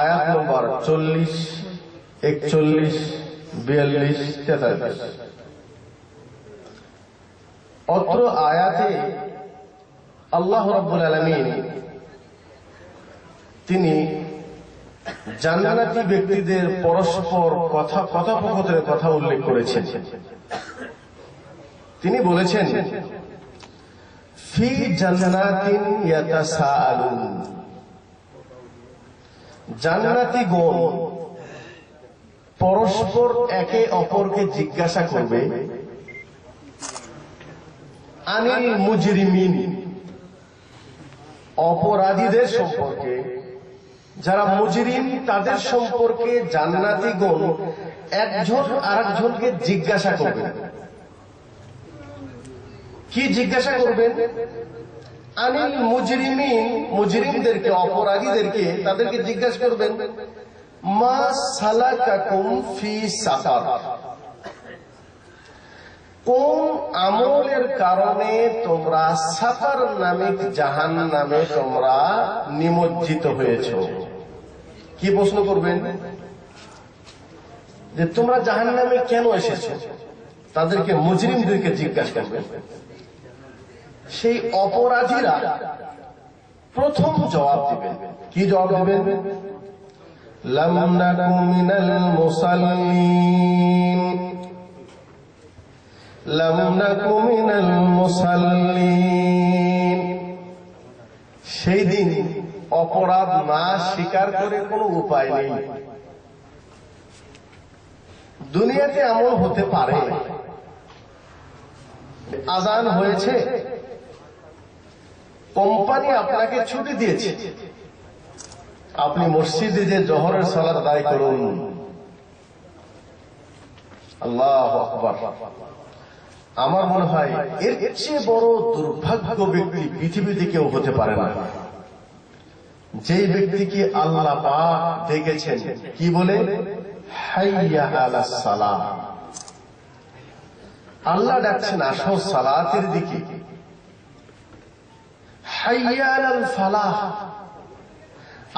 আয়াত নম্বর চল্লিশ, একচল্লিশ, বিয়াল্লিশ, তেতাল্লিশ। অত্র আয়াতে আল্লাহ রব্বুল আলমিন তিনি জান্নাতি ব্যক্তিদের পরস্পর কথা, কথোপকথনের কথা উল্লেখ করেছেন। তিনি বলেছেন, ফি জান্নাতিন ইয়াতাসাআলুন। জান্নাতি গণ পরস্পর একে অপরকে জিজ্ঞাসা করবে, আনিল মুজরিমিন, অপরাধীদের সম্পর্কে? যারা মুজরিম, তাদের সম্পর্কে জান্নাতি গণ একজন আরেকজনকে জিজ্ঞাসা করবে। কি জিজ্ঞাসা করবেন? আনিল মুজরিমিন, মুজরিমদেরকে, অপরাধীদেরকে তাদেরকে জিজ্ঞাসা করবেন, মা সালাকাকুম ফি সাকার? কোন আমলের কারণে তোমরা সাফার নামে জাহান নামে তোমরা নিমজ্জিত হয়েছ? কি প্রশ্ন করবেন? যে তোমরা জাহান নামে কেন এসেছ? তাদেরকে মুজরিমদেরকে জিজ্ঞাসা করবেন। সেই অপরাধীরা প্রথম জবাব দিবেন কি জবাব দিবেন সেই দিন অপরাধ না স্বীকার করে কোনো উপায় নেই। দুনিয়াতে এমন হতে পারে। আজান হয়েছে কোম্পানি আপনাকে ছুটি দিয়েছে। আপনি মসজিদে যে জহরের সালাদ আদায় করুন। আল্লাহ আমার মনে হয় এর চেয়ে বড় দুর্ভাগ্য ব্যক্তি পৃথিবীতে কেউ হতে পারে না। যেই ব্যক্তিকে আল্লাহ ডেকেছেন, কি বলে? আল্লাহ ডাকছেন আসো সালাতের দিকে।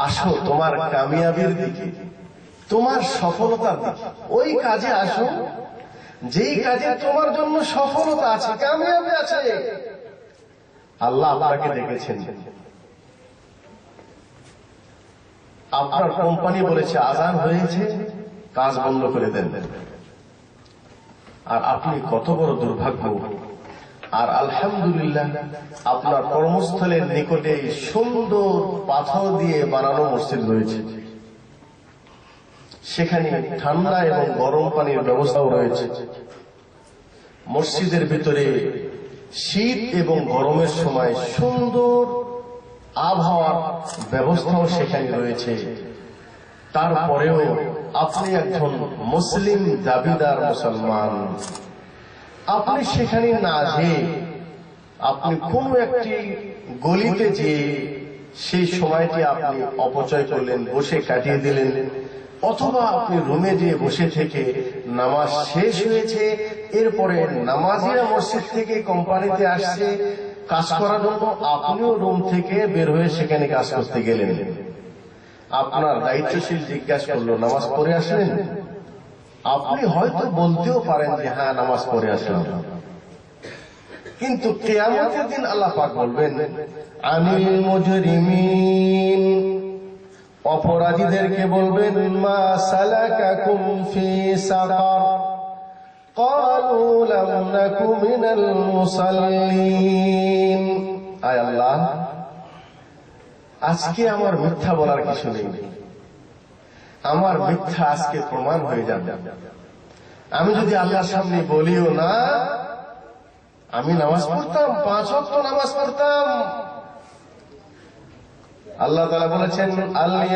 আসো তোমার কামিয়াবির দিকে, তোমার সফলতার দিকে। ওই কাজে আসো, যেই কাজে তোমার জন্য সফলতা আছে, কামিয়াবি আছে। আল্লাহ আপনাকে ডেকেছেন। আপনার কোম্পানি বলেছে, আজান হয়েছে, কাজ বন্ধ করে দেন। আর আপনি কত বড় দুর্ভাগ্য আর আলহামদুলিল্লাহ, আপনার কর্মস্থলের নিকটে সুন্দর পাথর দিয়ে বানানো মসজিদ রয়েছে। সেখানে ঠান্ডা এবং গরম পানির ব্যবস্থাও রয়েছে। মসজিদের ভিতরে শীত এবং গরমের সময় সুন্দর আবহাওয়ার ব্যবস্থাও সেখানে রয়েছে। তারপরেও আপনি একজন মুসলিম দাবিদার মুসলমান। আপনি সেখানে না যে আপনি কোন একটি গলিতে যে সেই সময়টি আপনি অপচয় করলেন, বসে কাটিয়ে দিলেন, অথবা আপনি রুমে যেয়ে বসে থেকে নামাজ শেষ হয়েছে, এরপরে নামাজিরা মসজিদ থেকে কোম্পানিতে আসছে, কাজ করার জন্য আপনিও রুম থেকে বের হয়ে সেখানে কাজ করতে গেলেন। আপনার দায়িত্বশীল জিজ্ঞাসা করল, নামাজ পড়ে আসলেন? আপনি হয়তো বলতেও পারেন যে হ্যাঁ নামাজ পড়ে আসলাম কিন্তু কেয়ামতের দিন আল্লাহ পাক বলবেন আনিল মুজরিমিন। অপরাধীদেরকে বলবেন, মা সালাকাকুম ফি সাকার। ক্বালু লাম নাকু মিনাল মুসাল্লিন। আয় আল্লাহ, আজকে আমার মিথ্যা বলার কিছু নেই। আমার মিথ্যা আজকে প্রমাণ হয়ে যাবে আমি যদি আল্লাহর সামনে বলিও না আমি নামাজ পড়তাম পাঁচ অক্ট নামাজ পড়তাম আল্লাহ তালা বলেছেন আল্লাহ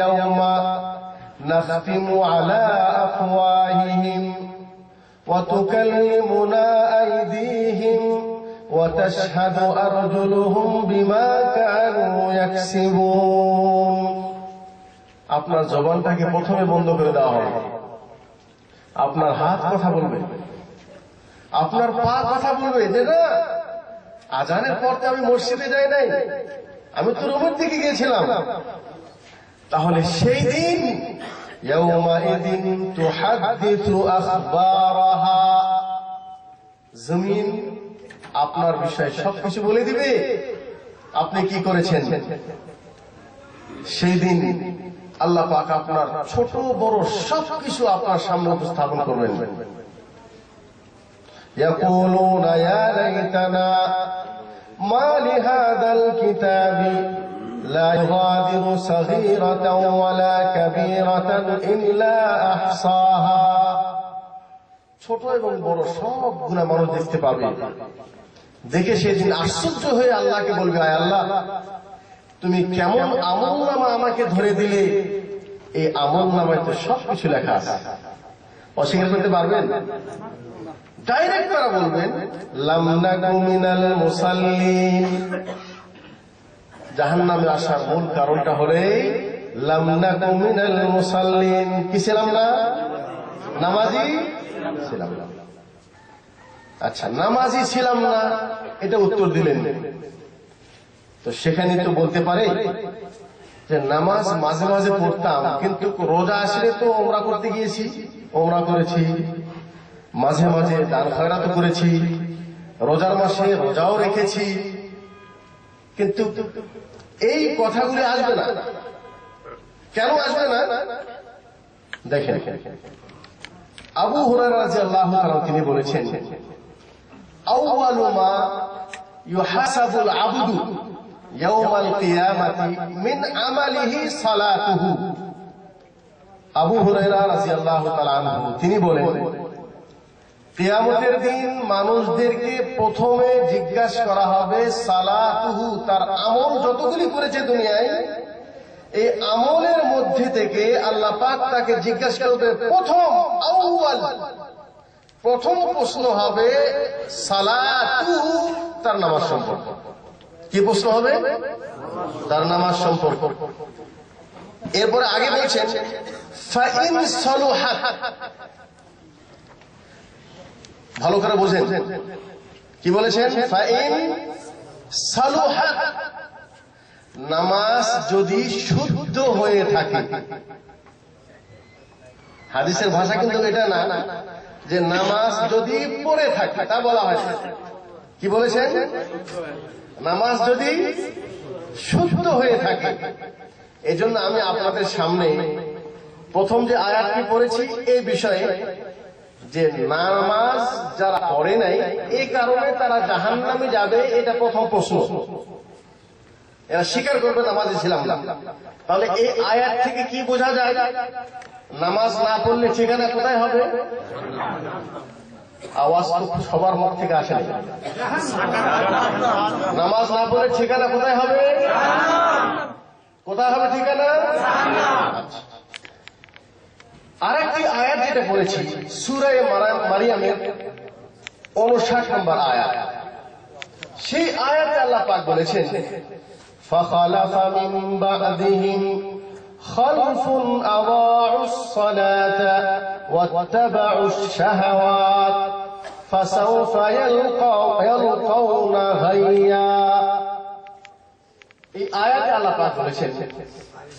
নাখতিমু আলা আফওয়াহিহিম وتكلمنا أيديهم وتشهد أرجلهم بما كانوا يكسبون আপনার জবানটাকে প্রথমে বন্ধ করে দেওয়া হবে। আপনার হাত কথা বলবে। আপনার পা কথা বলবে যে না, আজানের পর তো আমি মসজিদে যাই নাই। আমি তো রোমের দিকে গিয়েছিলাম। তাহলে সেই দিন জমিন আপনার বিষয়ে সবকিছু বলে দিবে। আপনি কি করেছেন? সেই দিন আল্লাহ পাক আপনার ছোট বড় সবকিছু আপনার সামনে উপস্থাপন করবেন يقولون يا ليتنا ما لهذا الكتاب لا يغادر صغيرة ولا كبيرة إلا أحصاها ছোট এবং বড় সব গুণা মানুষ দেখতে পাবে দেখে সেদিন আশ্চর্য হয়ে আল্লাহকে বলবে আয় আল্লাহ তুমি কেমন আমল নামা আমাকে ধরে দিলে? এই আমল নামায় তো সবকিছু লেখা আছে। অস্বীকার করতে পারবেন? ডাইরেক্ট তারা বলবেন লামনাকু মিনাল মুসাল্লিন। জাহান্নামে আসার মূল কারণটা হলে লামনাকু মিনাল মুসাল্লিন। কি ছিলাম না নামাজি ছিলাম না। আচ্ছা নামাজি ছিলাম না, এটা উত্তর দিলেন। তো সেখানে তো বলতে পারে যে নামাজ মাঝে মাঝে পড়তাম, কিন্তু রোজা আসলে তো ওমরা করতে গিয়েছি, ওমরা করেছি। মাঝে মাঝে দান খয়রাত করেছি, রোজার মাসে রোজাও রেখেছি। কিন্তু এই কথাগুলি আসবে না। কেন আসবে না? দেখেন, আবু রাদিয়াল্লাহু তাআলা তিনি বলেছেন আউয়ালু মা ইউহাসাবুল আবদু মিন আমালিহি আবু আনহু, তিনি বলেন, কিয়ামতের দিন মানুষদেরকে প্রথমে জিজ্ঞাসা করা হবে, সালাতুহু তার আমল যতগুলি করেছে দুনিয়ায়, এই আমলের মধ্যে থেকে আল্লাহ পাক তাকে জিজ্ঞাসা করবে, প্রথম আউয়াল, প্রথম প্রশ্ন হবে, সালাতুহু তার নামাজ সম্পর্ক। কি প্রশ্ন হবে? তার নামাজ সম্পর্ক। এরপরে আগে বলছেন ভালো করে বোঝেন। কি বলেছেন? নামাজ যদি শুদ্ধ হয়ে থাকে। হাদিসের ভাষা কিন্তু এটা না, যে নামাজ যদি পড়ে থাকে, তা বলা হয়। কি বলেছেন? নামাজ যদি শুদ্ধ হয়ে থাকে এই জন্য আমি আপনাদের সামনে প্রথম যে আয়াতটি পড়েছি এই বিষয়ে যে নামাজ যারা পড়ে নাই, এই কারণে তারা জাহান নামে যাবে, এটা প্রথম প্রশ্ন। এরা স্বীকার করবে নামাজে ছিলাম না। তাহলে এই আয়াত থেকে কি বোঝা যায়? নামাজ না পড়লে ঠিকানা কোথায় হবে? আওয়াজ তো সবার মুখ থেকে আসে না। নামাজ না পড়লে ঠিকানা কোথায় হবে কোথায় হবে ঠিকানা আচ্ছা। আরেকটি আয়াত যেটা পড়েছি সুরায় মারিয়ামের উনষাট নম্বর আয়াত সেই আয়াতে আল্লাহ পাক বলেছেন فخلف من بعدهم خلف أضاعوا الصلاة واتبعوا الشهوات فسوف يلقوا يلقون غيا এই আয়াতে আল্লাহ পাক বলেছেন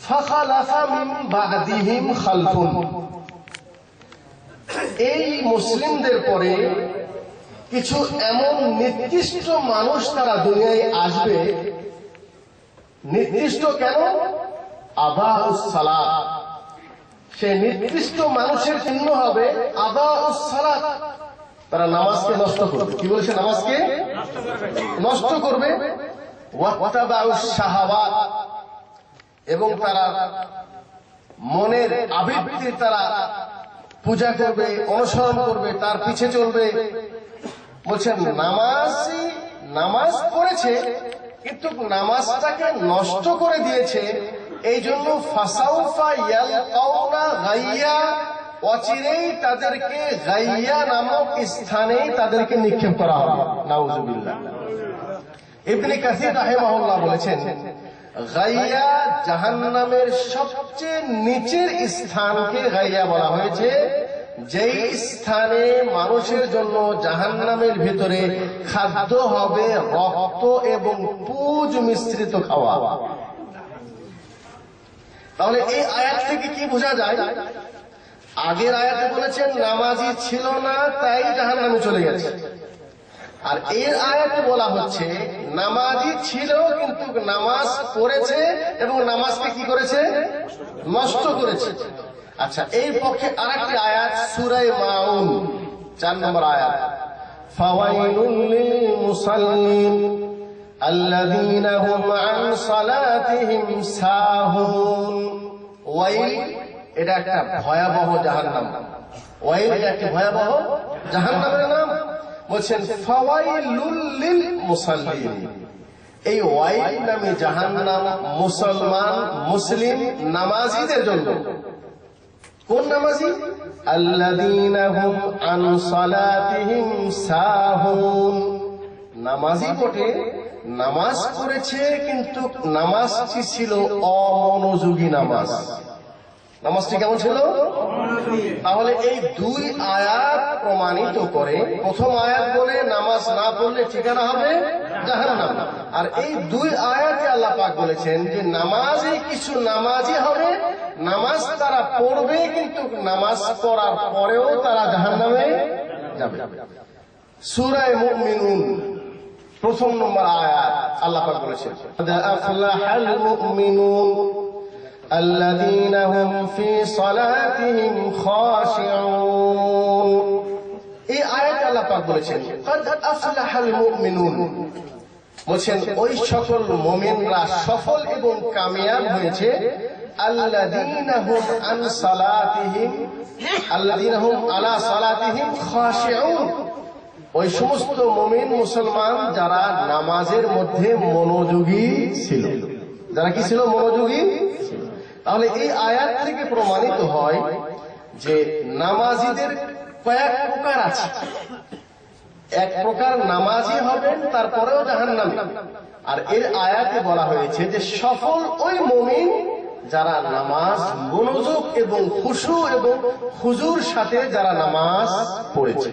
ফাখালাফা মিন বাদিহিম খালফুন এই মুসলিমদের পরে কিছু এমন নির্দিষ্ট মানুষ তারা দুনিয়ায় আসবে নির্দিষ্ট কেন আবা সালাত সে নির্দিষ্ট মানুষের চিহ্ন হবে আবা সালাত তারা নামাজকে নষ্ট করবে। কি বলেছে নামাজকে? নষ্ট করবে। এবং তারা মনের আবৃত্তির তারা পূজা করবে, অনুসরণ করবে, তার পিছে চলবে। বলছেন নামাজ নামাজ পড়েছে, কিন্তু নামাজটাকে নষ্ট করে দিয়েছে এই জন্য ফাসাউফা ইয়ালকাউনা গাইয়া অচিরেই তাদেরকে গাইয়া নামক স্থানেই তাদেরকে নিক্ষেপ করা হবে। নাউজুবিল্লাহ। ইবনে কাসির রাহিমাহুল্লাহ বলেছেন, গাইয়া জাহান্নামের সবচেয়ে নিচের স্থানকে গাইয়া বলা হয়েছে, যেই স্থানে মানুষের জন্য জাহান্নামের ভিতরে খাদ্য হবে রক্ত এবং পুজ মিশ্রিত খাওয়া। তাহলে এই আয়াত থেকে কি বোঝা যায়? আগের আয়াতে বলেছেন নামাজি ছিল না তাই জাহান্নামে চলে গেছে আর এর আয়াতে বলা হচ্ছে নামাজি ছিল কিন্তু নামাজ পড়েছে এবং নামাজকে কি করেছে নষ্ট করেছে আচ্ছা এই পক্ষে আরেকটি আয়াত সুরাই মাউন চার নম্বর আয়াত ফাওয়াইলুল লিল মুসাল্লিন الذين هم عن صلاتهم ساهون ওয়াইল এটা একটা ভয়াবহ জাহান্নাম। ওয়াইল এটা একটি ভয়াবহ জাহান্নামের নাম। বলছেন, ফাওয়াইলুল লিল মুসাল্লিন। এই ওয়াইল নামে জাহান্নাম মুসলমান, মুসলিম, নামাজীদের জন্য। কোন নামাজি? আল্লাযীনা হুম আন সালাতিহিম সাহুন। নামাজি বটে, নামাজ পড়েছে কিন্তু নামাজটি ছিল অমনোযোগী নামাজ। নামাজটি কেমন ছিল? তাহলে এই দুই আয়াত প্রমাণিত করে, প্রথম আয়াত বলে নামাজ না পড়লে ঠিকানা হবে আর এই দুই আয়াতে আল্লাহ পাক বলেছেন যে নামাজে কিছু নামাজই হবে, নামাজ তারা পড়বে কিন্তু নামাজ পড়ার পরেও তারা জাহান্নামে যাবে। সুরায় মুমিনুন, প্রথম নম্বর আয়াত আল্লাহ পাক বলেছেন। الذين هم في صلاتهم خاشعون এই আয়াত আল্লাহ পাক বলেছেন قد أفلح المؤمنون বলছেন ওই সকল মুমিনরা সফল এবং কামিয়াব হয়েছে আল্লাযীনা হুম আন সালাতিহিম আল্লাযীনা হুম আলা সালাতিহিম খাশিউন ওই সমস্ত মুমিন মুসলমান যারা নামাজের মধ্যে মনোযোগী ছিল যারা কি ছিল মনোযোগী? তাহলে এই আয়াত থেকে প্রমাণিত হয় যে নামাজিদের কয়েক প্রকার আছে। এক প্রকার নামাজি হবেন, তারপরেও জাহান্নাম। আর এর আয়াতে বলা হয়েছে যে সফল ওই মমিন যারা নামাজ, মনোযোগ এবং খুশু এবং হুজুর সাথে যারা নামাজ পড়েছে।